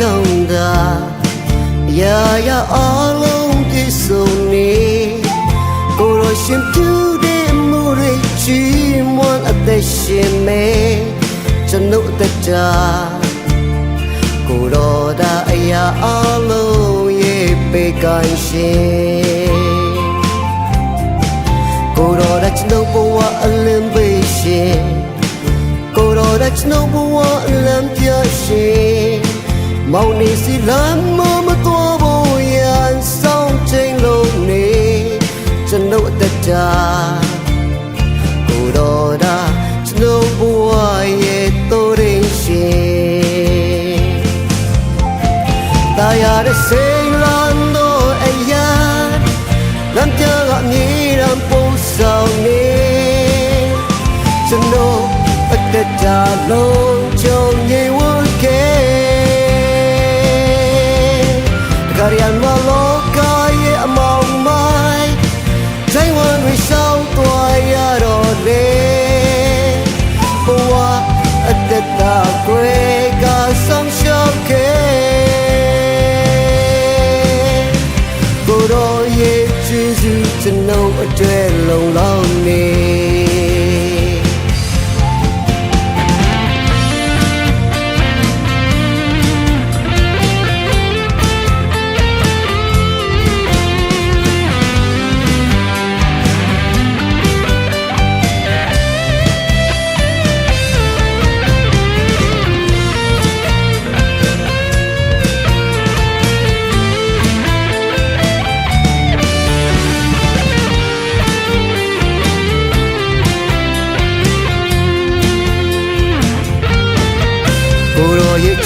ကြောင့်သာရာရာအလုံးပြည့်စုံနေကိုရရှင်ပြူတဲ့မှုတွေချီးမွမ်းအသက်ရှင်မဲ့ကျွန်ုပ်အသက်တာကိုရောဒါအရာအလုံးရဲ့ပေကိုင်းရှင်ကိုရောဒါကျွန်ုပ်ဘဝအလင်းပေးရှင်ကိုရောဒါကျွန်ုပ်ဘဝအလင်းပြရှင် မောင်နေစီလမ်းမမတော်ဘူးရန်ဆောင်ချိန်လုံးနေကျွန်ုပ်အသက်တာကိုတော်တာကျွန်ုပ်ဘဝရဲ့တိုးရင်ရှင်တာယာတဲ့စိတ်လန်းတော့အရာလမ်းပြကမြေရန်ပို့ဆောင်နေကျွန်တော်အသက်တာလုံးချုံငြိ တွေရှောင်းသွားရတော့လေဘဝအတ္တတာကွယ်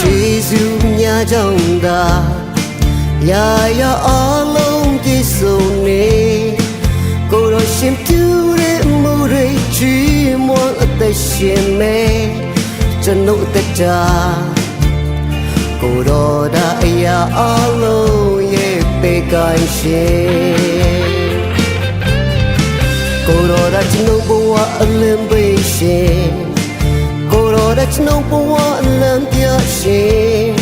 ရောရဲ့ကျေးဇူးများကြောင့်သာရာရာအလုံးပြည့်စုံနေကိုရောရှင်ပြူတဲ့မှုတွေချီးမွမ်းအသက်ရှင်မဲ့ကျွန်ုပ်အသက်တာကိုရောဒါအရာအလုံးရဲ့ပေကိုင်းရှင်ကိုရောဒါကျွန်ုပ်ဘဝအလင်းပေးရှင် ကိုရောတဲ့ကျွန်ုပ်ဘဝအလံပြရှင်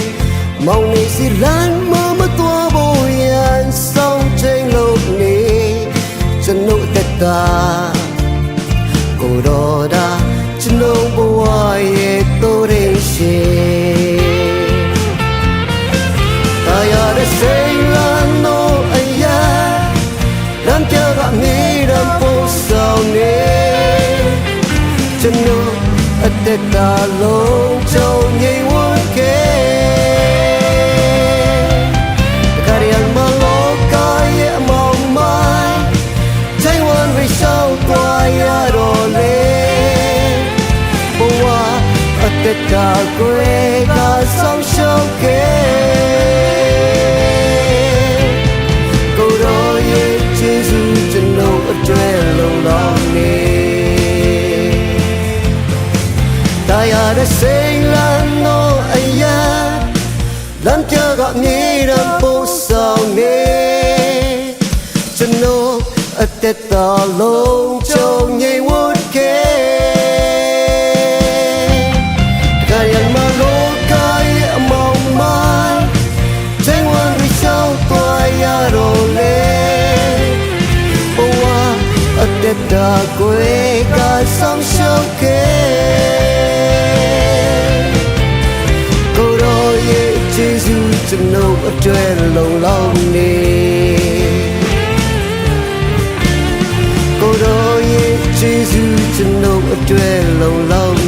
မောင် အသက်တာကိုယ်ကဆောင်ရှောက်ခဲ့ကိုယ်တော်ရဲ့ကျေးဇူးကျွန်တော်အတွက်လုံလောက်နေတာယာတဲ့စိတ်လမ်းတော့အရာလမ်း တ္တတာကိုယ်ကဆောင်ရှောက်ခဲ့ကိုရောရဲ့ကျေးဇူးကျွန်ုပ်အတွက်လုံလောက်နေကိုရောရဲ့ကျေးဇူးကျွန်ုပ်အတွက်လုံလောက်